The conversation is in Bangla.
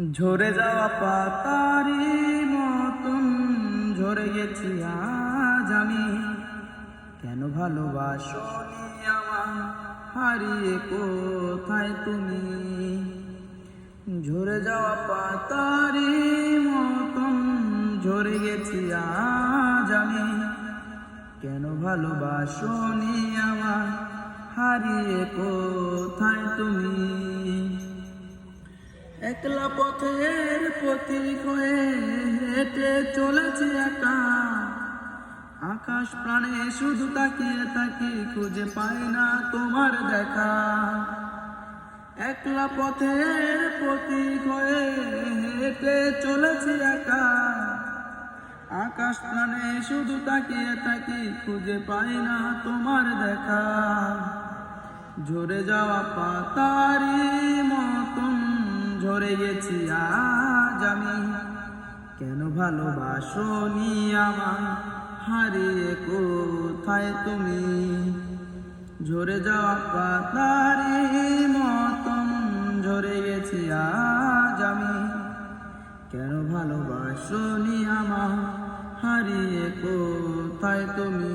ঝরে যাওয়া পাতারি মতন ঝরে গেছি আজ আমি। কেন ভালোবাসো আমার হারিয়ে কোথায় তুমি? ঝরে যাওয়া পাতারি মতন ঝরে গেছি আজ আমি। কেন ভালোবাসো আমার হারিয়ে কোথায় তুমি? একলা পথের প্রতীক হয়ে হেঁটে চলেছি একা। আকাশ প্রাণে শুধু তাকিয়ে তাকি খুঁজে পাই না তোমার দেখা। একলা পথের প্রতীক হয়ে হেঁটে চলেছি একা। আকাশ প্রাণে শুধু তাকিয়ে তাকি খুঁজে পাই না তোমার দেখা। ঝরে যাওয়া পাতারি মতন ঝরে গেছি আজ আমি। কেন ভালোবাসো নি আমার হারিয়ে কোথায় তুমি? ঝরে যাওয়া পাতারি মতন ঝরে গেছি আজ আমি। কেন ভালোবাসো নি আমার হারিয়ে কোথায় তুমি?